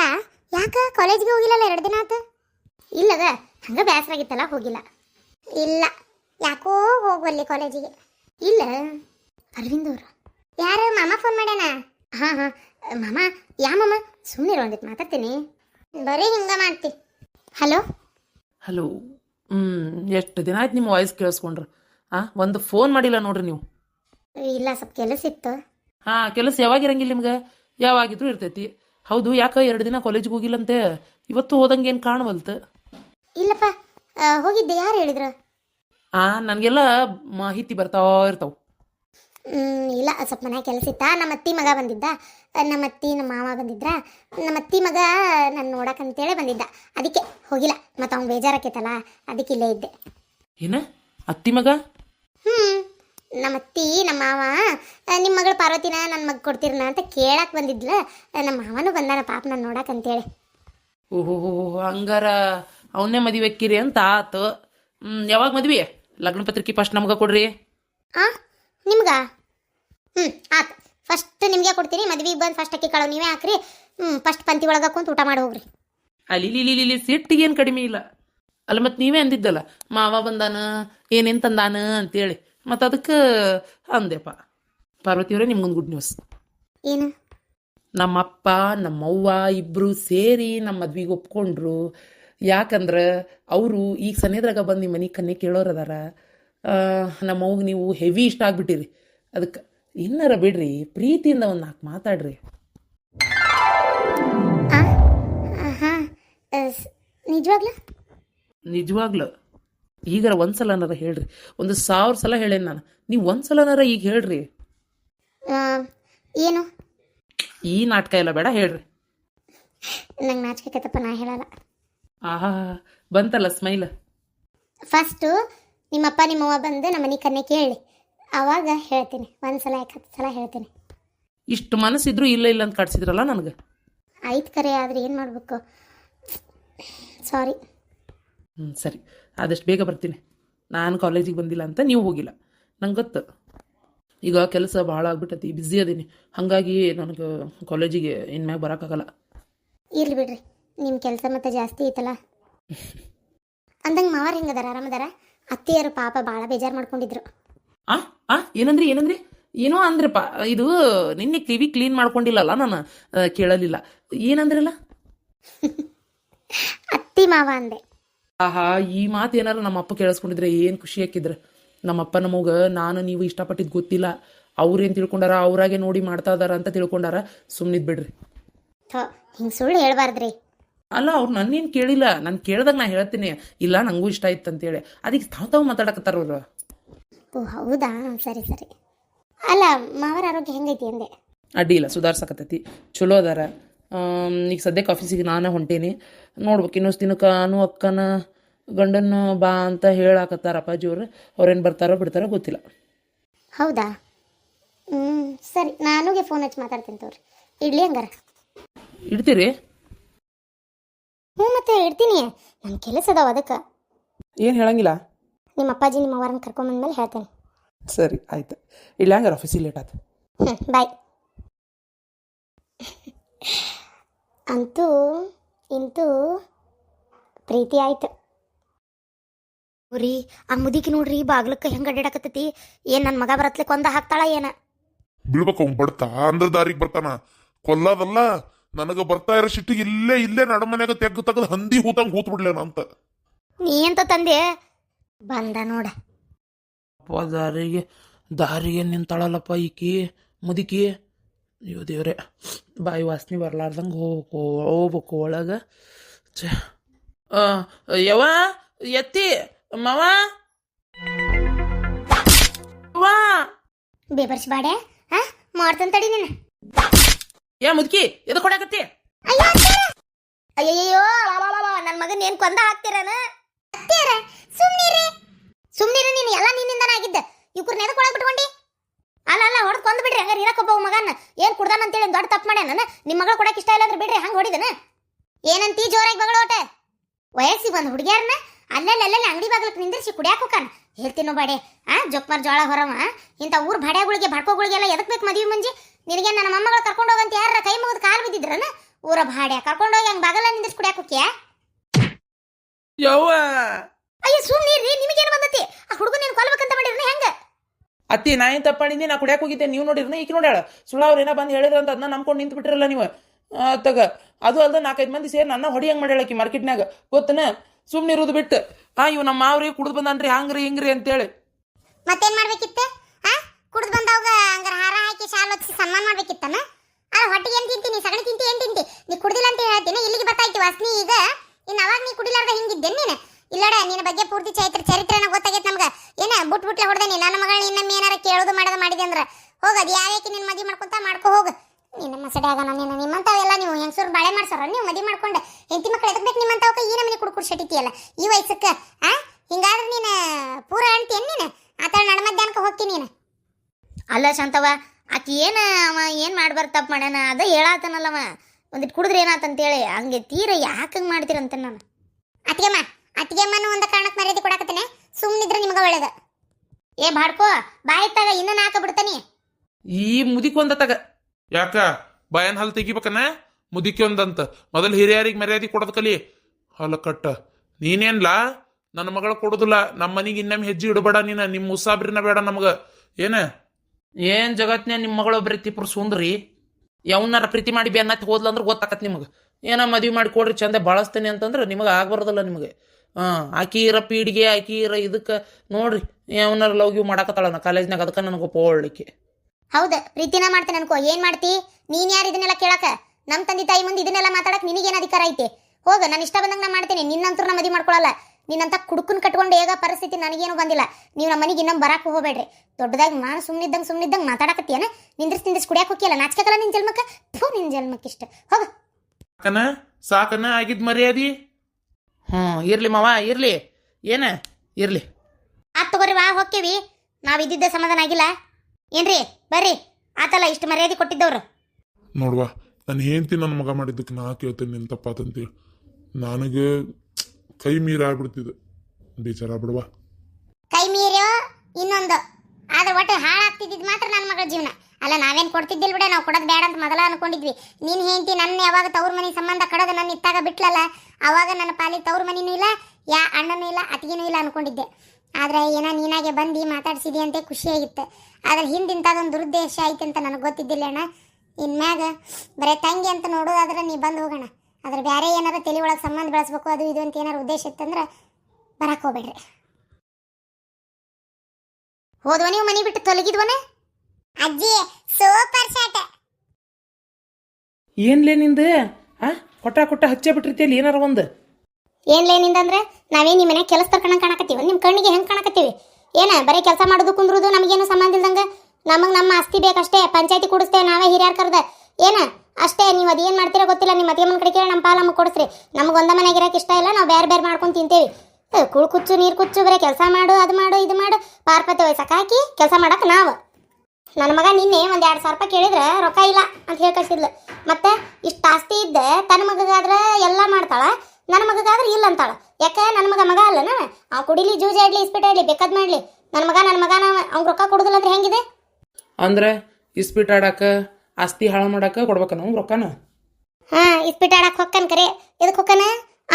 ಅಕ್ಕ ಯಾಕ? ಕಾಲೇಜ್ಗೆ ಹೋಗಿಲ್ಲಲ್ಲ ಎರಡು ದಿನ ಆತ? ಇಲ್ಲದ ಹಂಗ ಬೇಸರ ಆಗಿತ್ತಲ್ಲ ಹೋಗಿಲ್ಲ. ಇಲ್ಲ ಯಾಕೋ ಹೋಗ್ವಲ್ಲಿ ಕಾಲೇಜಿಗೆ ಇಲ್ಲ ಅರವಿಂದ್ ಅವ್ರು ಯಾರು ಮಾಮ ಫೋನ್ ಮಾಡ್ಯಾನ? ಹಾ ಹಾ. ಮಾಮ ಯಾ ಮಾಮ? ಸುಮ್ಮನೆ ಒಂದಿಟ್ಟು ಮಾತಾಡ್ತೀನಿ. ಬರೀ ಹಿಂಗ ಮಾಡ್ತಿ. ಹಲೋ? ಹಲೋ ಹ್ಞೂ ಎಷ್ಟು ದಿನ ಆಯ್ತು ನಿಮ್ಮ ವಾಯ್ಸ್ ಕೇಳಿಸ್ಕೊಂಡ್ರು? ಹಾಂ ಒಂದು ಫೋನ್ ಮಾಡಿಲ್ಲ ನೋಡ್ರಿ ನೀವು. ಇಲ್ಲ ಸ್ವಲ್ಪ ಕೆಲಸ ಇತ್ತು. ಹಾಂ ಕೆಲಸ ಯಾವಾಗ ಇರಂಗಿಲ್ಲ ನಿಮ್ಗೆ? ಯಾವಾಗಿದ್ರೂ ಇರ್ತೈತಿ. ಹೌದು ಯಾಕೆ ಎರಡು ದಿನ ಕಾಲೇಜ್ಗೆ ಹೋಗಿಲ್ಲಂತೆ. ಇವತ್ತು ಹೋದಂಗೆ ಏನು ಕಾಣವಲ್ತು? ಇಲ್ಲಪ್ಪ ಆ, ಹೋಗಿದ್ದೆ. ಯಾರು ಹೇಳಿದ್ರು? ಆ ನನಗೆಲ್ಲ ಮಾಹಿತಿ ಬರ್ತಾ ಇರ್ತಾವೆ. ಹ್ಮ್, ಇಲ್ಲ ಸ್ವಲ್ಪ ಮನೆ ಕೆಲಸ ಇತ್ತ? ನಮ್ಮ ಅತ್ತಿ ಮಗ ಬಂದಿದ್ದ. ನಮ್ಮ ಅತ್ತಿ ನಮ್ಮ ಮಾವ ಬಂದಿದ್ರ. ನಮ್ಮ ಅತ್ತಿ ಮಗ ನಾನು ನೋಡಕ್ಕಂತೇಳಿ ಬಂದಿದ್ದ. ಅದಕ್ಕೆ ಹೋಗಿಲ್ಲ. ಮತ್ತು ಅವ್ನು ಬೇಜಾರಾಕೈತಲ್ಲ ಅದಕ್ಕೆ ಇಲ್ಲೇ ಇದ್ದೆ. ಏನ? ಅತ್ತಿ ಮಗ? ಹ್ಞೂ ನಮ್ಮ ಅತ್ತಿ ನಮ್ಮ ಮಾವ ನಿಮ್ಮ ಮಗಳು ಪಾರ್ವತಿನ ನನ್ನ ಮಗ ಕೊಡ್ತೀರನ ಅಂತ ಕೇಳಕ್ಕೆ ಬಂದಿದ್ಲ. ನಮ್ಮ ಮಾವನು ಬಂದಾನ ಪಾಪ ನಾನು ನೋಡಕ್ಕಂತೇಳಿ ಓಹೋ ಹಂಗಾರ ಅವನ್ನೇ ಮದುವೆ ಅಕ್ಕಿರಿ ಅಂತ ಆತು. ಯಾವಾಗ ಮದ್ವೆ? ಲಗ್ನ ಪತ್ರಿಕೆ ಫಸ್ಟ್ ನಮ್ಗೆ ಕೊಡ್ರಿ. ಆ ನಿಮ್ಗ? ಹ್ಞೂ ಆತು. ಫಸ್ಟ್ ನಿಮಗೆ ಕೊಡ್ತೀನಿ ಮದ್ವೆಗೆ ಬಂದು ಫಸ್ಟ್ ಅಕ್ಕಿ ಕಾಳು ನೀವೇ ಹಾಕ್ರಿ. ಹ್ಞೂ ಫಸ್ಟ್ ಪಂತಿ ಒಳಗೆ ಕುಂತು ಊಟ ಮಾಡಿ ಹೋಗ್ರಿ. ಅಲ್ಲಿ ಇಲ್ಲಿ ಇಲ್ಲಿ ಸಿಟ್ಟಿಗೆ ಏನು ಕಡಿಮೆ ಇಲ್ಲ. ಅಲ್ಲ ಮತ್ತು ನೀವೇ ಅಂದಿದ್ದಲ್ಲ ಮಾವ ಬಂದಾನ ಏನೇನು ತಂದಾನ ಅಂತೇಳಿ. ಮತ್ತು ಅದಕ್ಕೆ ಅಂದೆಪ್ಪ ಪಾರ್ವತಿ ಪಾರ್ವತಿಯವರೇ ನಿಮ್ಗೊಂದು ಗುಡ್ ನ್ಯೂಸ್ ಏನು? ನಮ್ಮಪ್ಪ ನಮ್ಮವ್ವ ಇಬ್ಬರು ಸೇರಿ ನಮ್ಮ ಮದ್ವಿಗೆ ಒಪ್ಕೊಂಡ್ರು. ಯಾಕಂದ್ರೆ ಅವರು ಈಗ ಸನೇದ್ರಾಗ ಬಂದು ನಿಮ್ಮ ಮನೆ ಕನ್ನೆ ಕೇಳೋರು ಅದಾರ. ನಮ್ಮ ಅವ್ಗೆ ನೀವು ಹೆವಿ ಇಷ್ಟ ಆಗ್ಬಿಟ್ಟಿರಿ. ಅದಕ್ಕೆ ಇನ್ನರ ಬಿಡ್ರಿ ಪ್ರೀತಿಯಿಂದ ಒಂದು ನಾಲ್ಕು ಮಾತಾಡ್ರಿ. ನಿಜವಾಗ್ಲೂ? ನಿಜವಾಗ್ಲು. ಈಗಾರ ಒಂದು ಸಲನಾರ ಹೇಳ್ರಿ. ಒಂದು ಸಾವಿರ ಸಲ ಹೇಳೇನ್ ನಾನು. ನೀವು ಒಂದು ಸಲನಾರ ಈಗ ಹೇಳ್ರಿ. ಏನು? ಈ ನಾಟಕ ಎಲ್ಲ ಬೇಡ ಹೇಳ್ರಿ. ನಂಗೆ ನಾಚಿಕೆತಪ್ಪ ನಾ ಹೇಳಲ್ಲ. ಆಹಾ ಬಂತಲ್ಲ ಸ್ಮೈಲ್. ಫಸ್ಟು ನಿಮ್ಮಪ್ಪ ನಿಮ್ಮವ್ವ ಬಂದು ನಮ್ಮ ಮನೆ ಕನ್ನೆ ಕೇಳಿ. ಆವಾಗ ಹೇಳ್ತೀನಿ. ಒಂದು ಸಲ ಯಾಕೆ ಹತ್ತು ಸಲ ಹೇಳ್ತೀನಿ. ಇಷ್ಟು ಮನಸ್ಸಿದ್ರು ಇಲ್ಲ ಇಲ್ಲ ಅಂತ ಕಾಡ್ಸಿದ್ರಲ್ಲ ನನಗೆ. ಆಯ್ತು ಕರೆ ಆದ್ರೆ ಏನು ಮಾಡಬೇಕು? ಸಾರಿ ಹ್ಞೂ ಸರಿ. ಆದಷ್ಟು ಬೇಗ ಬರ್ತೀನಿ. ನಾನು ಕಾಲೇಜಿಗೆ ಬಂದಿಲ್ಲ ಅಂತ ನೀವು ಹೋಗಿಲ್ಲ. ನಂಗೆ ಗೊತ್ತು. ಈಗ ಕೆಲಸ ಭಾಳ ಆಗ್ಬಿಟ್ಟತಿ ಬ್ಯುಸಿ ಅದೀನಿ. ಹಾಗಾಗಿ ನನಗೆ ಕಾಲೇಜಿಗೆ ಇನ್ಮ್ಯಾಗ ಬರೋಕ್ಕಾಗಲ್ಲ. ಇರ್ಲಿ ಬಿಡ್ರಿ. ನಿಮ್ಮ ಕೆಲಸ ಮತ್ತೆ ಜಾಸ್ತಿ ಐತಲ್ಲ. ಅಂದಂಗೆ ಮಾವಾರ ಹೆಂಗದಾರ ಆರಾಮದಾರ? ಅತ್ತಿಯರು ಪಾಪ ಭಾಳ ಬೇಜಾರು ಮಾಡ್ಕೊಂಡಿದ್ರು. ಆ ಆ ಏನಂದ್ರಿ ಏನಂದ್ರಿ? ಏನೋ ಅಂದ್ರಪ್ಪ ಇದು ನಿನ್ನೆ ಕಿವಿ ಕ್ಲೀನ್ ಮಾಡ್ಕೊಂಡಿಲ್ಲಲ್ಲ ನಾನು ಆ, ಕೇಳಲಿಲ್ಲ. ಏನಂದ್ರಲ್ಲ? ಅತ್ತಿ ಮಾವ ಅಂದೆ. ಆಹಾ ಈ ಮಾತು ಏನಾರ ನಮ್ಮ ಅಪ್ಪ ಕೇಳಿಸ್ಕೊಂಡಿದ್ರೆ ಏನು ಖುಷಿ ಹಾಕಿದ್ರೆ ನಮ್ಮಪ್ಪ ನಮಗ ನಾನು ನೀವು ಇಷ್ಟಪಟ್ಟಿದ್ದು ಗೊತ್ತಿಲ್ಲ. ಅವ್ರೇನು ತಿಳ್ಕೊಂಡಾರ? ಅವ್ರಾಗೆ ನೋಡಿ ಮಾಡ್ತಾ ಇದಾರ ಅಂತ ತಿಳ್ಕೊಂಡಾರ? ಸುಮ್ಮನಿದ್ ಬಿಡ್ರಿ. ಹಿಂಗೆ ಸುಳ್ಳು ಹೇಳ್ಬಾರ್ದ್ರಿ. ಅಲ್ಲ ಅವ್ರು ನನ್ನೇನು ಕೇಳಿಲ್ಲ. ನಾನು ಕೇಳ್ದಾಗ ನಾ ಹೇಳ್ತೀನಿ. ಇಲ್ಲ ನಂಗೂ ಇಷ್ಟ ಆಯ್ತು ಅಂತೇಳಿ ಅದಕ್ಕೆ ತಾವು ತಾವು ಮಾತಾಡಕತ್ತಾರ ಅವ್ರು ಓ ಹೌದಾ? ಸರಿ ಸರಿ. ಅಲ್ಲ ಮಾವರ ಆರೋಗ್ಯ ಹೆಂಗೈತಿ ಅಂದೆ? ಅಡ್ಡಿ ಇಲ್ಲ. ಸುಧಾರ್ಸಕತ್ತೈತಿ. ಚಲೋ ಅದಾರ. ಈಗ ಸದ್ಯಕ್ಕೆ ಆಫೀಸಿಗೆ ನಾನು ಹೊಂಟೀನಿ. ನೋಡ್ಬೇಕು ಇನ್ನೊಂದು ದಿನಕ್ಕೆ ಅಕ್ಕನ ಗಂಡನ ಬಾ ಅಂತ ಹೇಳಾಕತ್ತಾರ ಅಪ್ಪಾಜಿ ಅವ್ರು. ಅವ್ರೇನು ಬರ್ತಾರೋ ಬಿಡ್ತಾರೋ ಗೊತ್ತಿಲ್ಲ. ಹೌದಾ? ಹ್ಞೂ ಸರಿ ನಾನುಗೆ ಫೋನ್ ಹಚ್ಚಿ ಮಾತಾಡ್ತೀನಿ ತೋರಿ. ಇಡ್ಲಿ ಹಂಗಾರ? ಇಡ್ತೀರಿ? ಹ್ಞೂ ಮತ್ತೆ ಇಡ್ತೀನಿ. ನನ್ನ ಕೆಲಸ ಅದಾವ ಅದಕ್ಕೆ. ಏನು ಹೇಳಂಗಿಲ್ಲ? ನಿಮ್ಮ ಅಪ್ಪಾಜಿ ನಿಮ್ಮ ಅವರನ್ನ ಕರ್ಕೊಂಬಂದ್ಮೇಲೆ ಹೇಳ್ತೇನೆ. ಸರಿ ಆಯ್ತು. ಇಲ್ಲ ಹಂಗಾರೆ ಆಫೀಸಿಗೆ ಲೇಟ್ ಆಯ್ತು ಹ್ಞೂ ಬಾಯ್ ಅಂತೂ ಇಂತೂ ಪ್ರೀತಿ ಆಯ್ತು. ರೀ ಆ ಮುದಿಕಿ ನೋಡ್ರಿ ಬಾಗ್ಲಕ್ಕೆ ಹೆಂಗೆ ಅಡ್ಡಾಡಕತ್ತೈತಿ? ಏನು ನನ್ನ ಮಗ ಬರತ್ಲೆ ಕೊಂದ ಹಾಕ್ತಾಳ ಏನ? ಬೀಳ್ಬೇಕು ಅವ್ನು ಬಡ್ತಾ ಅಂದ್ರ ದಾರಿಗೆ ಬರ್ತಾನ. ಕೊಲ್ಲದಲ್ಲ ನನಗ ಬರ್ತಾ ಇರೋ ಸಿಟ್ಟಿಗೆ ಇಲ್ಲೇ ಇಲ್ಲೇ ನಡಮನ್ಯಾಗ ತೆಗ್ದು ತೆಗ್ದು ಹಂದಿ ಹೂತಂಗ ಹೂತ್ ಬಿಡ್ಲೇನ ಅಂತ. ನೀ ಎಂತ ತಂದೆ? ಬಂದ ನೋಡ. ಅಪ್ಪ ದಾರಿಗೆ ದಾರಿಗೆ ನಿಂತಾಳಲ್ಲಪ್ಪ ಈಕಿ ಮುದುಕಿ. ಅಯ್ಯೋ ದೇವ್ರೆ ಬಾಯಿ ವಾಸನೆ ಬರ್ಲಾರ್ದಂಗೆ ಹೋಗ್ಬೇಕು ಹೋಗ್ಬೇಕು ಒಳಗೆ. ಚ ಯವ ಎತ್ತಿ. ಮವ. ಅವ್ವ ಬೇಬರ್ಸ್ ಬಾಡೆ ಹಾ ಮಾಡ್ತಂತ ತಡಿ ನೀನು. ಯಾ ಮುದುಕಿ ಎದಕ್ಕೆ ಹೊಡ್ಯಾಕತ್ತಿ? ಅಯ್ಯಯ್ಯೋ ನನ್ನ ಮಗನ ಏನು ಕೊಂದ ಹಾಕ್ತೀರನ ಸುಮ್ನಿರಿ. ಸುಮ್ನಿರಿ ನೀನು ಎಲ್ಲ ನಿನ್ನಿಂದನ ಆಗಿದ್ದ. ಇವ್ರನ್ನ ಎದಕ್ಕೆ ಒಳಗೆ ಬಿಟ್ಕೊಂಡಿ? ಅಲ್ಲ ಅಲ್ಲ ಹೊಡೆದು ಕೊಂದ್ ಬಿಡ್ರಿ ಹಂಗಾರೆ ಇರಕ್ಕೊಬ್ಬ ಮಗನ ಏನು ಕುಡ್ದಾನ ಅಂತೇಳಿ ದೊಡ್ಡ ತಪ್ಪು ಮಾಡ್ಯಾನ ನಿಮ್ಮ ಮಗಳು ಕೊಡಕ್ಕೆ ಇಷ್ಟ ಇಲ್ಲ ಅಂದ್ರೆ ಬಿಡ್ರಿ ಹಂಗೆ ಹೊಡಿದನ? ಏನಂತೀ ಜೋರಾಗಿ ಮಗಳ ಓಟ? ವಯಸ್ಸಿಗೆ ಬಂದ ಹುಡುಗಿಯಾರನ್ನ ಅಲ್ಲಲ್ಲಿ ಅಲ್ಲಲ್ಲಿ ಅಂಗಡಿ ಬಾಗ್ಲಕ್ಕೆ ನಿಂದಿರ್ಸಿ ಕುಡಿಯಾಕ ಹೋಕಾನ ಹೇಳ್ತೀನೋ ಬಾಡೆ ಆ ಜೊಕ್ಮಾರ್ ಜೋಳ ಹೊರವ ಇಂಥ ಊರ್ ಭಾಡ್ಯಾಗಳಿಗೆ ಭಡ್ಕೋಗಳಿಗೆಲ್ಲ ಎದಕ್ ಬೇಕು ಮದುವೆ ಮುಂಜಿ? ನಿನಗೆ ನನ್ನ ಮೊಮ್ಮಗಳು ಕರ್ಕೊಂಡು ಹೋಗಂತ ಯಾರ ಕೈ ಮುಗಿದು ಕಾಲು ಬಿದ್ದಿದ್ರನ? ಊರ ಭಾಡ್ಯ ಕರ್ಕೊಂಡೋಗಿ ಹಂಗೆ ಬಾಗಲ ನಿಂದಿರ್ಸಿ ಕುಡಿಯಾಕ ಹೋಕ್ಯಾ ಯವ್ವ! ಅಯ್ಯ ಸುಮ್ಮನೆ ನಿಮಗೇನು ಬಂದತಿ? ಆ ಹುಡುಗ ನೀನು ಕೊಲ್ಬೇಕಂತ ಮಾಡಿರ್ನ ಹೆಂಗ? ಅತ್ತಿ, ನಾ ಏನ್ ತಪ್ಪಾಡಿದ್ನಿ ನಾ ಕುಡಿಯಾಕ ಹೋಗಿದ್ದೆ. ನೀವು ನೋಡಿರ್ನ ಈಕಿ ನೋಡ್ಯಾಳ. ಸುಳ್ಳ ಅವ್ರು ಏನೋ ಬಂದು ಹೇಳಿದ್ರ ಅಂತ ಅದನ್ನ ನಂಬ್ಕೊಂಡು ನಿಂತು ಬಿಟ್ಟಿರಲ್ಲ ನೀವು. ತಗ. ಅದು ಅಲ್ದ ನಾಲ್ಕೈದು ಮಂದಿ ಸೇರಿ ನನ್ನ ಹೊಡಿ ಹಂಗೆ ಮಾಡ್ಯಾಳಕಿ ಮಾರ್ಕೆಟ್ನಾಗ ಗೊತ್ತನ? ಸುಮ್ಮನೆ ಇರೋದು ಬಿಟ್ಟು ಆ, ಇವ್ ನಮ್ಮ ಮಾವ್ರಿ ಕುಡಿದು ಬಂದನ್ರಿ, ಹಂಗ್ರಿ, ಹಿಂಗ್ರಿ ಅಂತೇಳಿ. ಮತ್ತೇನ್ ಮಾಡ್ಬೇಕಿತ್ತು? ಆ, ಕುಡ್ದು ಬಂದವಾಗ ಹಂಗಾರ ಹಾರ ಹಾಕಿ ಶಾಲ್ ಹೊತ್ತಿಸಿ ಸನ್ಮಾನ ಮಾಡ್ಬೇಕಿತ್ತನ? ಅಲ್ಲ, ಹೊಟ್ಟಿಗೆ ಏನು ತಿಂತೀನಿ ಸಗಣಿ ತಿಂತಿ ಏನ್ ತಿಂತಿ? ನೀ ಕುಡ್ದಿಲ್ಲ ಅಂತ ಹೇಳ್ತೀನಿ. ಇಲ್ಲಿಗೆ ಬರ್ತಾಯ್ತಿ ವಾಸ್ನಿ ಈಗ. ಇನ್ನು ಅವಾಗ ನೀ ಕುಡಿಲಾರ್ದ ಹಿಂಗಿದ್ದೆ ನೀನು? ಇಲ್ಲಡ, ನಿನ್ನ ಬಗ್ಗೆ ಪೂರ್ತಿ ಚೈತ್ರ ಚರಿತ್ರೆನ ಗೊತ್ತಾಗೈತೆ ನಮ್ಗ ಏನ ಬುಟ್ ಬುಟ್ಲೆ ಹೊಡೆದೇನಿ ನನ್ನ ಮಗಳು ಇನ್ನೊಮ್ಮೆ ಏನಾರ ಕೇಳೋದು ಮಾಡೋದು ಮಾಡಿದೆ ಅಂದ್ರೆ ಹೋಗ ಅದು ಯಾವ್ಯಾಕೆ ನಿನ್ನ ಮದುವೆ ಮಾಡ್ಕೊಂತ ಮಾಡ್ಕೊ ಹೋಗ. ನಿನ್ನ ಮಸಡ್ಯಾಗ ನಾನು ನಿಮ್ಮಂತವೆಲ್ಲ ನೀವು ಹೆಂಗಸೂರು ಬಾಳೆ ಮಾಡ್ಸಾರ? ನೀವು ಮದುವೆ ಮಾಡ್ಕೊಂಡು ಹೆಂಡತಿ ಮಕ್ಳು ಎದಕ್ಬೇಕು ನಿಮ್ಮಂತವಕ್ಕ ಈ ನಮನೆ ಕುಡ್ಕುಡ್ ಶಟಿತಿಯಲ್ಲ ಈ ವಯಸ್ಸಕ್ಕೆ ಆ? ಹಿಂಗಾದ್ರೆ ನೀನು ಪೂರ ಅಂತೀಯನ್ ನೀನು? ಆತರ ನಡ ಮಧ್ಯಾಹ್ನಕ್ಕೆ ಹೋಗ್ತಿ ನೀನು. ಅಲ್ಲ ಶಾಂತವ ಆಕಿ ಏನ ಅವ ಏನ್ ಮಾಡ್ಬಾರ್ದು ತಪ್ಪು ಮಾಡ್ಯಾನ? ಅದ ಹೇಳಾತನಲ್ಲವ ಒಂದಿಟ್ಟು ಕುಡಿದ್ರೆ ಏನಾತಂತೇಳಿ ಹಂಗೆ ತೀರ ಯಾಕೆ ಹಂಗೆ ಮಾಡ್ತೀರಂತ ನಾನು. ಅತ್ತಿಗೆಮ್ಮ ಅತ್ತಿಗೆಮ್ಮನ ಒಂದ ಕಾರಣಕ್ಕೆ ಮರ್ಯಾದೆ ಕೊಡಾಕತ್ತೇನೆ. ಸುಮ್ಮನಿದ್ರೆ ನಿಮ್ಗೆ ಒಳ್ಳೇದು. ಏ ಬಾಡ್ಕೋ ಬಾಯಿ ತಗ ಇನ್ನ ನಾಕ ಬಿಡ್ತಾನಿ. ಈ ಮುದಿಕೊಂದ ತಗ. ಯಾಕ? ಬಾಯನ್ ಹಲ್ ತೆಗಿಬೇಕನ? ಮುದಿಕಿ ಒಂದಂತ. ಮೊದಲು ಹಿರಿಯರಿಗೆ ಮರ್ಯಾದೆ ಕೊಡೋದು ಕಲಿ. ಹಲ ಕಟ್ಟ. ನೀನೇನ್ಲಾ? ನನ್ನ ಮಗಳ ಕೊಡುದಿಲ್ಲ. ನಮ್ಮ ಮನಿಗೆ ಇನ್ನೊಮ್ಮೆ ಹೆಜ್ಜೆ ಇಡಬೇಡ ನೀನ. ನಿಮ್ಮ ಮುಸಾಬ್ರಿನ ಬೇಡ ನಮಗ. ಏನ? ಏನ್ ಜಗತ್ನ್ಯಾಗ ನಿಮ್ಮ ಮಗಳೊಬ್ರಿ ತಿಪ್ರು ಸುಂದ್ರಿ ಯಾವನಾರ ಪ್ರೀತಿ ಮಾಡಿ ಬೆನ್ನತ್ತಿ ಹೋದ್ಲಂದ್ರೆ ಗೊತ್ತಾಕತ್ ನಿಮಗೆ. ಏನೋ ಮದುವೆ ಮಾಡಿ ಕೊಡ್ರಿ ಚಂದ ಬಳಸ್ತೇನೆ ಅಂತಂದ್ರೆ ನಿಮಗೆ ಆಗ್ಬಾರ್ದಲ್ಲ ನಿಮಗೆ. ಹಾಂ ಆಕಿ ಇರ ಪೀಡಿಗೆ ಆಕಿ ಇರ ಇದಕ್ಕೆ. ನೋಡ್ರಿ ಯಾವನಾರ ಲವ್ ಗಿವ್ ಮಾಡಾಕತ್ತಾಳ ನಾ ಕಾಲೇಜ್ನಾಗ ಅದಕ್ಕೆ ನನಗೆ ಒಳ್ಳಿಕೆ ಹೌದ ಪ್ರೀತಿನ ಮಾಡ್ತೀನಿ ಅನ್ಕೋ ಏನ್ ಮಾಡ್ತಿ? ನೀನ್ ಯಾರು ಇದನ್ನೆಲ್ಲ ಕೇಳಕ? ನಮ್ ತಂದೆ ತಾಯಿ ಮುಂದೆ ಇದನ್ನೆಲ್ಲ ಮಾತಾಡಕ್ ನಿನಗೇನ್ ಅಧಿಕಾರ ಐತೆ? ಹೋಗ ನಾನು ಇಷ್ಟ ಬಂದಂಗ ನಾ ಮಾಡ್ತೇನೆ ನಿನ್ನಂತೂ ನಾ ಮದಿ ಮಾಡ್ಕೊಳಲ್ಲ. ನಿನ್ನಂತ ಕುಡ್ಕನ್ ಕಟ್ಕೊಂಡು ಹೇಗ ಪರಿಸ್ಥಿತಿ ನನಗೇನು ಬಂದಿಲ್ಲ. ನೀವು ನಮ್ಮ ಮನೆಗೆ ಇನ್ನೊಂದು ಬರಾಕ್ ಹೋಗಬೇಡ್ರಿ. ದೊಡ್ಡದಾಗಿ ನಾನು ಸುಮ್ಮನಿದ್ದಂಗೆ ಸುಮ್ಮನಿದ್ದಂಗೆ ಮಾತಾಡಕತ್ತೀಯನ? ನಿಂದ್ರಿಸ್ ನಿಂದ್ರಿಸ್ ಕುಡಿಯಾಕ ಹೋಗಿಲ್ಲ ನಾಚಿಕೆಕಲ್ಲ ನಿನ್ ಜನ್ಮಕ್ಕ? ಥೂ ನಿನ್ ಜನ್ಮಕ್ಕೆ ಇಷ್ಟ. ಹೋಗ. ಸಾಕನ? ಸಾಕನ? ಆಗಿದ್ ಮರ್ಯಾದಿ? ಹ್ಞೂ ಇರ್ಲಿ ಮಾವ ಇರ್ಲಿ. ಏನ? ಇರ್ಲಿ. ಆತ್ ತಗೋರಿ ವಾ ಹೋಕ್ಕೇವಿ. ನಾವು ಇದ್ದಿದ್ದ ಸಮಾಧಾನ ಆಗಿಲ್ಲ. ಏನ್ರಿ ಬರ್ರಿ. ಆತಲ್ಲ ಇಷ್ಟು ಮರ್ಯಾದೆ ಕೊಟ್ಟಿದ್ದವ್ರು. ನೋಡ್ವಾ ನಾನು ಹೆಂಡ್ತಿ ನನ್ನ ಮಗ ಮಾಡಿದ್ದಕ್ಕೆ ನಾ ಕೇಳ್ತೇನೆ ನಿನ್ ತಪ್ಪಾತಂತೇಳಿ ನನಗೆ ಕೈ ಮೀರಿ ಆಗ್ಬಿಡ್ತಿದ್ದೆ ಬೇಚಾರ ಬಿಡ್ವಾ ಕೈ ಮೀರೋ ಇನ್ನೊಂದು. ಆದ್ರೆ ಒಟ್ಟು ಹಾಳಾಗ್ತಿದ್ದಿದ್ದು ಮಾತ್ರ ನನ್ನ ಮಗಳ ಜೀವನ. ಅಲ್ಲ ನಾವೇನ್ ಕೊಡ್ತಿದ್ದಿಲ್ಲ ಬಿಡ ನಾವು ಕೊಡೋದು ಬೇಡ ಅಂತ ಮೊದಲ ಅನ್ಕೊಂಡಿದ್ವಿ. ನೀನ್ ಹೆಂಡತಿ ನನ್ನ ಯಾವಾಗ ತವ್ರ ಮನೆ ಸಂಬಂಧ ಕಡೋದು ನನ್ನ ಇತ್ತಾಗ ಬಿಟ್ಲಲ್ಲ ಅವಾಗ ನನ್ನ ಪಾಲಿ ತವ್ರ ಮನೆನೂ ಇಲ್ಲ ಯಾ ಅಣ್ಣನೂ ಇಲ್ಲ ಅತ್ತಿಗೆನೂ ಇಲ್ಲ ಅನ್ಕೊಂಡಿದ್ದೆ. ಆದ್ರೆ ಏನೋ ನೀನಾಗೆ ಬಂದು ಮಾತಾಡ್ಸಿದಿ ಅಂತ ಖುಷಿಯಾಗಿತ್ತು. ಆದ್ರೆ ಹಿಂದಿಂತದೊಂದು ದುರುದ್ದೇಶ ಐತೆ ಅಂತ ನನಗೆ ಗೊತ್ತಿದ್ದಿಲ್ಲ ಅಣ್ಣ. ಇನ್ಮ್ಯಾಗ ಬರೀ ತಂಗಿ ಅಂತ ನೋಡೋದಾದ್ರೆ ನೀ ಬಂದು ಹೋಗೋಣ. ಆದ್ರೆ ಬೇರೆ ಏನಾರ ತಲೆ ಒಳಗೆ ಸಂಬಂಧ ಬೆಳೆಸ್ಬೇಕು, ಅದು ಇದು ಅಂತ ಏನಾರ ಉದ್ದೇಶ ಇತ್ತಂದ್ರೆ ಬರಕ್ಕೆ ಹೋಗ್ಬೇಡ್ರಿ. ಹೋದ್ವ ನೀವು ಮನೆ ಬಿಟ್ಟು ತೊಲಗಿದ್ವನ? ಅಜ್ಜಿ, ಸೂಪರ್ ಶಾಟ್. ಏನ್ಲೇ ನಿಂದ? ಆ, ಕೊಟ್ಟ ಕೊಟ್ಟ ಹಚ್ಚೇ ಬಿಟ್ಟಿರ್ತೀಯಲ್ಲ ಏನಾರ ಒಂದು? ಏನ್ಲೇ ಅಂದ್ರೆ ನಾವೇ ನಿಮ್ಮ ಮನೆ ಕೆಲಸ ತರ್ಕೊಂಡಂಗೆ ಕಾಣಕತ್ತೀವಿ? ನಿಮ್ಮ ಕಣ್ಣಿಗೆ ಹೆಂಗೆ ಕಾಣಕತ್ತೀವಿ? ಏನ, ಬರೀ ಕೆಲಸ ಮಾಡೋದು ಕುಂದ್ರುದು ನಮಗೇನು ಸಂಬಂಧ ಇಲ್ದಂಗೆ? ನಮಗೆ ನಮ್ಮ ಆಸ್ತಿ ಬೇಕಷ್ಟೇ, ಪಂಚಾಯತಿ ಕೊಡಿಸ್ತೇವೆ ನಾವೇ ಹಿರಿಯರ್ ಕರ್ದ. ಏನ, ಅಷ್ಟೇ, ನೀವು ಅದೇನು ಮಾಡ್ತೀರೋ ಗೊತ್ತಿಲ್ಲ ನಿಮ್ಮ ಅತ್ತೆ ಮನೆ ಕಡೆ ಕೇಳಿ ನಮ್ಮ ಪಾಲ ನಮಗೆ ಕೊಡಿಸ್ರಿ. ನಮಗೆ ಒಂದ ಮನೆಗೆ ಇರಕ್ಕೆ ಇಷ್ಟ ಇಲ್ಲ, ನಾವು ಬೇರೆ ಬೇರೆ ಮಾಡ್ಕೊಂಡು ತಿಂತೇವಿ. ಕುಳ್ ಕುಚ್ಚು, ನೀರು ಕುಚ್ಚು, ಬರೀ ಕೆಲಸ ಮಾಡು, ಅದು ಮಾಡು, ಇದು ಮಾಡು ಪಾರ್ಪತಿ ವಯಸ್ಸಕ್ಕೆ ಹಾಕಿ ಕೆಲಸ ಮಾಡಕ್ಕೆ ನಾವು. ನನ್ನ ಮಗ ನಿನ್ನೆ ಒಂದ್ ಎರಡು ಸಾವಿರ ರೂಪಾಯಿ ಕೇಳಿದ್ರೆ ರೊಕ್ಕ ಇಲ್ಲ ಅಂತ ಹೇಳಿ ಮತ್ತೆ ಇಷ್ಟು ಆಸ್ತಿ ಇದ್ದೆ ತನ್ನ ಮಗಗಾದ್ರೆ ಎಲ್ಲ ಮಾಡ್ತಾಳ. ನನ್ನ ಮಗಗಾದ್ರೆ ಇಲ್ಲ ಅಂತಾಳ. ಯಾಕೆ? ನನ್ನ ಮಗ ಮಗ ಅಲ್ಲನ? ಆ ಕುಡಿಲಿ ಜೂಜ್ ಆಡ್ಲಿ ಇಸ್ಪಿಟ್ ಆಡ್ಲಿ ಬೇಕಾದ್ ಮಾಡ್ಲಿ. ನನ್ನ ಮಗ ನನ್ನ ಮಗನ ಅವ್ನ ರೊಕ್ಕ ಕೊಡುದಿಲ್ಲ ಅಂದ್ರೆ ಹೆಂಗಿದೆ? ಅಂದ್ರೆ ಇಸ್ಪಿಟ್ ಆಡಾಕ ಆಸ್ತಿ ಹಾಳು ಮಾಡಾಕ ಕೊಡ್ಬೇಕ ನಾವು ರೊಕ್ಕನ? ಹಾ ಇಸ್ಪಿಟ್ ಆಡಕ್ ಹೊಕ್ಕನ್ ಕರೆ. ಎದಕ್ ಹೊಕ್ಕನ?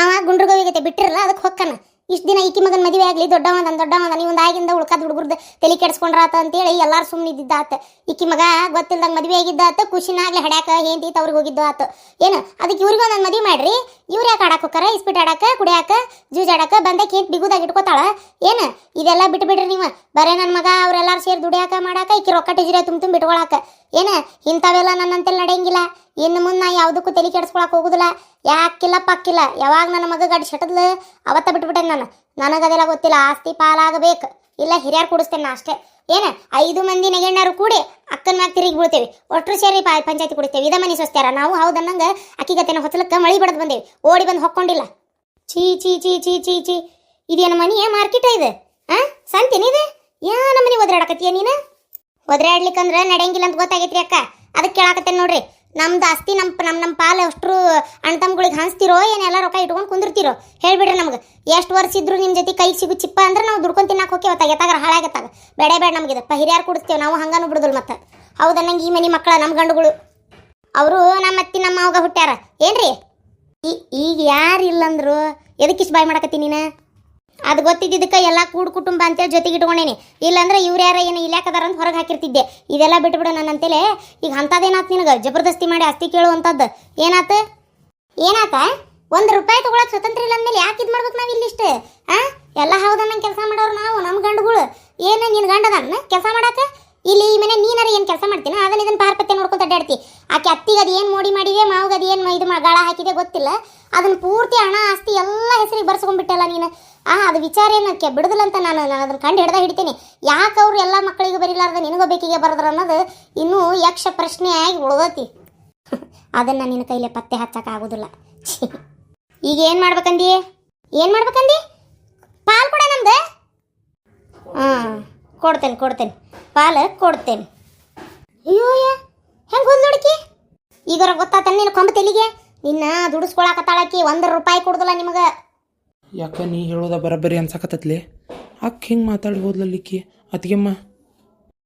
ಅವ ಗುಂಡ್ರಗೋವಿಗತೆ ಬಿಟ್ಟಿರಲ್ಲ ಅದಕ್ಕೆ ಹೊಕ್ಕನ. ಇಷ್ಟು ದಿನ ಈಕಿ ಮಗನ ಮದುವೆ ಆಗ್ಲಿ ದೊಡ್ಡವನ ದೊಡ್ಡವಂದ ನೀವು ಆಗಿಂದ ಉಳ್ಕಾದ ಹುಡುಗರ್ದು ತಲೆ ಕೆಡ್ಸ್ಕೊಂಡ್ರಾತ ಅಂತೇಳಿ ಎಲ್ಲಾರು ಸುಮ್ಮನೆ ಇದ್ದಿದ್ದಾತ ಈಕಿ ಮಗ ಗೊತ್ತಿಲ್ದಂಗೆ ಮದುವೆ ಆಗಿದ್ದಾತ ಖುಷಿನಾಗ್ಲಿ ಹಡ್ಯಾಕ ಹೇಂತಿ ತವ್ರಿಗೆ ಹೋಗಿದ್ದು ಆತ. ಏನು ಅದಕ್ಕೆ ಇವ್ರಿಗೆ ಒಂದೊಂದು ಮದುವೆ ಮಾಡ್ರಿ. ಇವ್ರು ಯಾಕೆ ಆಡಕ್ಕೆ ಹೋಗಾರ ಇಸ್ಪಿಟ್ ಆಡಾಕ, ಕುಡಿಯಾಕ ಜ್ಯೂಸ್ ಆಡಾಕ ಬಂದಕ್ಕೆ ಕೇಂತ ಬಿಗುದಾಗ ಇಟ್ಕೋತಾಳ? ಏನು, ಇದೆಲ್ಲ ಬಿಟ್ಬಿಡ್ರಿ ನೀವು. ಬರೇ ನನ್ನ ಮಗ ಅವ್ರೆಲ್ಲಾರು ಸೇರಿ ದುಡಿಯಾಕ ಮಾಡಾಕ, ಈಕಿ ರೊಕ್ಕ ಟಿಜಿರ ತುಂಬ ತುಂಬ ಇಟ್ಕೊಳಕ. ಏನು, ಇಂಥವೆಲ್ಲ ನನ್ನಂತೆಲ್ಲ ನಡೆಯಂಗಿಲ್ಲ. ಇನ್ನು ಮುಂದೆ ನಾ ಯಾವುದಕ್ಕೂ ತಲೆ ಕೆಡಿಸ್ಕೊಳಕ್ ಹೋಗುದಿಲ್ಲ. ಯಾಕಿಲ್ಲ ಪಕ್ಕಿಲ್ಲ ಯಾವಾಗ ನನ್ನ ಮಗ ಗಾಡಿ ಶಟದ್ಲು, ಅವತ್ತ ಬಿಟ್ಬಿಟ್ಟೆ ನಾನು. ನನಗದೆಲ್ಲ ಗೊತ್ತಿಲ್ಲ, ಆಸ್ತಿ ಪಾಲಾಗಬೇಕು. ಇಲ್ಲ, ಹಿರಿಯರು ಕೂಡಿಸ್ತೇನೆ ಅಷ್ಟೇ. ಏನ, ಐದು ಮಂದಿ ನೆಗೆಣ್ಣರು ಕೂಡಿ ಅಕ್ಕನ ಮ್ಯಾಗ ತಿರುಗಿ ಬೀಳ್ತೇವೆ. ಒಟ್ಟರು ಸೇರಿ ಪಾ, ಪಂಚಾಯತಿ ಕುಡಿತೇವೆ ಇದ ಮನೆ ಸ್ವಸ್ತ್ಯಾರ ನಾವು ಹೌದನ್ನಂಗ ಅಕ್ಕಿಗತೆನ ಹೊಸಲಕ್ಕ ಮಳಿ ಬಡದ್ ಬಂದೇವಿ. ಓಡಿ ಬಂದು ಹೊಕ್ಕೊಂಡಿಲ್ಲ. ಚೀ ಚೀ ಚೀ ಚೀ ಚೀ ಚೀ ಇದೇನು ಮನಿ ಮಾರ್ಕೆಟ್ ಇದೆ? ಆ, ಸಂತೇನಿ ಇದೆ? ಯಾ ನಮ್ಮನೆ ಒದ್ರಾಡಕತ್ತೀಯ ನೀನು? ಒದ್ರಾಡ್ಲಿಕ್ಕಂದ್ರ ನಡೆಯಂಗಿಲ್ಲ ಅಂತ ಗೊತ್ತಾಗೈತ್ರಿ ಅಕ್ಕ. ಅದಕ್ಕೆ ಕೇಳಾಕತ್ತೇನೆ ನೋಡ್ರಿ, ನಮ್ದು ಆಸ್ತಿ ನಮ್ಮ ನಮ್ಮ ನಮ್ಮ ಪಾಲು ಅಷ್ಟರು ಅಣ್ಣ ತಮ್ಮಗಳಿಗೆ ಹಂಚ್ತಿರೋ ಏನೆಲ್ಲ ರೊಕ್ಕ ಇಟ್ಕೊಂಡು ಕುಂದಿರ್ತಿರೋ? ಹೇಳ್ಬಿಡ್ರಿ ನಮ್ಗೆ. ಎಷ್ಟು ವರ್ಷ ಇದ್ರು ನಿಮ್ಮ ಜೊತೆ ಕೈ ಸಿಗು ಚಿಪ್ಪ ಅಂದ್ರೆ ನಾವು ದುಡ್ಕೊಂಡು ತಿನ್ನಕ್ಕೆ ಹೋಗ್ಯವ ಎತ್ತಾಗ ಹಾಳಾಗತ್ತಾಗ. ಬೇಡ ಬೇಡ ನಮ್ಗೆ ಪ ಹಿರಿಯರು ಕುಡಿಸ್ತೇವೆ ನಾವು, ಹಂಗಾನು ಬಿಡುದಿಲ್ಲ ಮತ್ತೆ. ಹೌದಾ ನಂಗೆ ಈ ಮನೆ ಮಕ್ಕಳ ನಮ್ಮ ಗಂಡುಗಳು. ಅವರು ನಮ್ಮ ಅತ್ತಿ, ನಮ್ಮ ಅವಾಗ ಹುಟ್ಟ್ಯಾರ ಏನ್ರಿ? ಈಗ ಯಾರು ಇಲ್ಲಂದ್ರು ಎದಕ್ಕಿಷ್ಟು ಬಾಯ್ ಮಾಡಕತ್ತೀನಿ ನೀನು? ಅದು ಗೊತ್ತಿದ್ದಕ್ಕೆ ಎಲ್ಲ ಕೂಡ್ ಕುಟುಂಬ ಅಂತೇಳಿ ಜೊತೆಗೆ ಇಟ್ಕೊಂಡೇನಿ. ಇಲ್ಲಾಂದ್ರೆ ಇವ್ರು ಯಾರ ಏನು ಇಲ್ಯಾಕದಾರ ಅಂತ ಹೊರಗೆ ಹಾಕಿರ್ತಿದ್ದೆ. ಇದೆಲ್ಲ ಬಿಟ್ಬಿಡು ನನ್ನ ಅಂತೇಳಿ. ಈಗ ಅಂಥದ್ದೇನಾತ್ ನಿನಗೆ? ಜಬರ್ದಸ್ತಿ ಮಾಡಿ ಆಸ್ತಿ ಕೇಳುವಂಥದ್ದು ಏನಾತ? ಏನಾತ? ಒಂದು ರೂಪಾಯಿ ತಗೊಳಕ್ ಸ್ವತಂತ್ರ ಇಲ್ಲ ಅಂದ್ಮೇಲೆ ಯಾಕೆ ಇದು ಮಾಡ್ಬೇಕು ನಾವು ಇಲ್ಲಿಷ್ಟು? ಆ? ಎಲ್ಲ ಹೌದನ್ನ ಕೆಲಸ ಮಾಡೋರು ನಾವು ನಮ್ಮ ಗಂಡುಗಳು. ಏನು ನಿನ್ನ ಗಂಡದನ್ನ ಕೆಲಸ ಮಾಡಕ್ಕೆ ಇಲ್ಲಿ ಈ ಮನೆ ನೀನಾರ ಏನು ಕೆಲಸ ಮಾಡ್ತೀನಿ? ಅದನ್ನ ಇದನ್ನ ಪಾರ್ಪತ್ಯ ನೋಡ್ಕೊಂತ ಅಡ್ಡಾಡ್ತಿ. ಆಕೆ ಅತ್ತಿಗೆ ಅದು ಏನು ಮೋಡಿ ಮಾಡಿದೆ, ಮಾವಿಗೆ ಅದು ಏನು ಇದು ಗಾಳ ಹಾಕಿದೆ ಗೊತ್ತಿಲ್ಲ. ಅದನ್ನ ಪೂರ್ತಿ ಹಣ, ಆಸ್ತಿ ಎಲ್ಲ ಹೆಸರಿಗೆ ಬರ್ಸ್ಕೊಂಡ್ಬಿಟ್ಟಲ್ಲ ನೀನು. ಆ, ಅದು ವಿಚಾರ ಏನಕ್ಕೆ ಬಿಡುದಿಲ್ಲ ಅಂತ ನಾನು ನಾನು ಅದನ್ನ ಕಂಡು ಹಿಡ್ದ ಹಿಡಿತೀನಿ. ಯಾಕೆ ಅವ್ರು ಎಲ್ಲ ಮಕ್ಕಳಿಗೆ ಬರೀಲಾರ್ದ ನಿನಗೂ ಬೇಕಿಗೆ ಬರದ್ರ ಅನ್ನೋದು ಇನ್ನೂ ಯಕ್ಷ ಪ್ರಶ್ನೆ ಆಗಿ ಉಳ್ದೈತಿ. ಅದನ್ನ ನಿನ್ನ ಕೈಲೇ ಪತ್ತೆ ಹಚ್ಚಕ್ ಆಗುದಿಲ್ಲ. ಛೀ. ಈಗ ಏನು ಮಾಡ್ಬೇಕಂದಿ? ಏನು ಮಾಡ್ಬೇಕಂದಿ? ಪಾಲ್ ಕೊಡ ನಮ್ದು. ಹಾಂ, ಕೊಡ್ತೇನೆ ಕೊಡ್ತೇನೆ. ಪಾಲು ಕೊಡ್ತೇನೆ. ಅಯ್ಯೋ ಹೆಂಗೆ ಹೋದ್ ನೋಡಿಕಿ ಈಗರ ಗೊತ್ತಾತ ನೀನು ಕೊಂಬ ತೆಲಿಗೆ? ನಿನ್ನ ದುಡಿಸ್ಕೊಳಕತ್ತಾಳಕಿ ಒಂದು ರೂಪಾಯಿ ಕೊಡುದಿಲ್ಲ ನಿಮಗ. ಯಾಕ ನೀ ಹೇಳೋದ ಬರಬರಿ ಅನ್ಸಕತ್ತತ್ಲೆ? ಅಕ್ಕ ಹಿಂಗೆ ಮಾತಾಡಿ ಹೋದ್ಲಲ್ಲಿಕ್ಕಿ ಅತ್ತಿಗೆಮ್ಮ